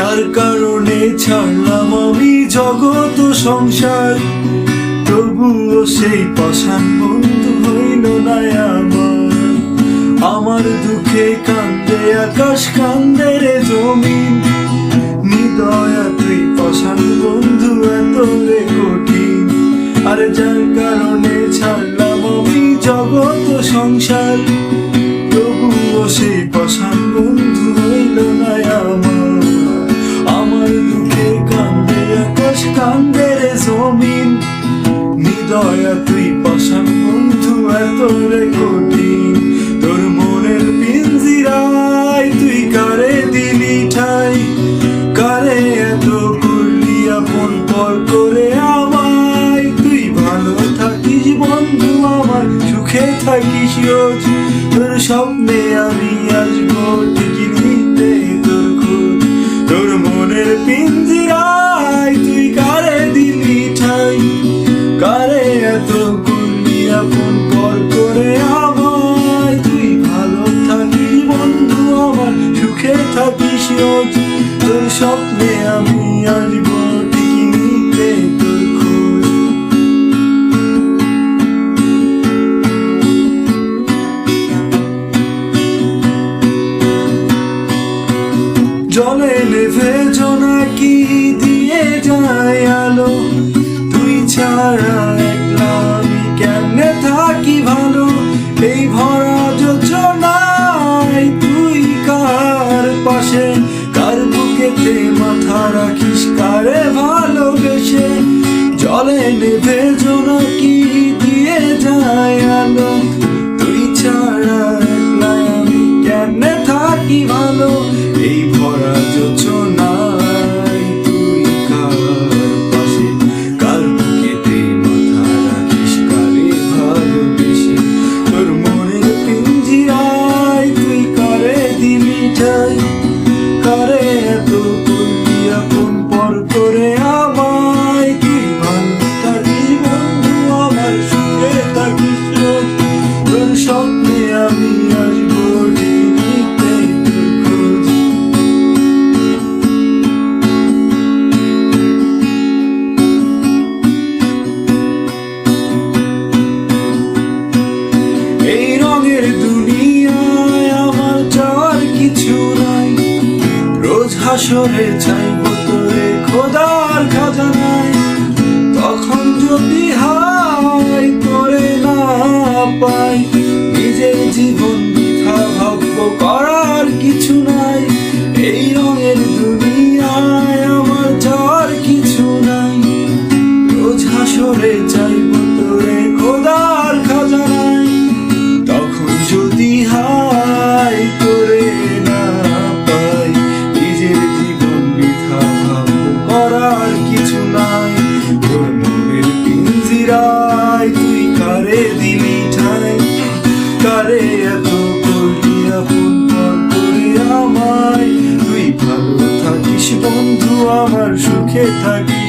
যার কারণে ছাড়লাম আমি জগত সংসার। তবুও সেই পশান বন্ধু হইল না আমার। আমার দুঃখে কান্দে, আকাশ কান্দে রে জমিন নিদয়া তুই পাষাণ বন্ধু এত রে কঠিন। তোর মনের পিঞ্জিরায় তুই কারে দিলি ঠাই? কারে এত করলি আপন পর করে আমায়? তুই ভালো থাকিস বন্ধু আমার, সুখে থাকিস রোজ। তোর স্বপ্নে আমি আসব থাকিস জলে নেভে জোনাকি দিয়ে যায় আলো। এই রঙের দুনিয়ায় আমার যাওয়ার কিছু নাই। রোজ হাসরে চাইব তোরে খোদার খাজানায়। তখন যদি হাই তোরে না পাই করার কিছু নাই। এই রঙের দুনিয়ায় আমার যাওয়ার কিছু নাই। রোজ হাসরে চাইব তোরে খোদার খাজানায়। তখন যদি হাই করে না নিজের জীবন করার কিছু নাই। তুই কারে দিলি? আমার সুখে থাকিস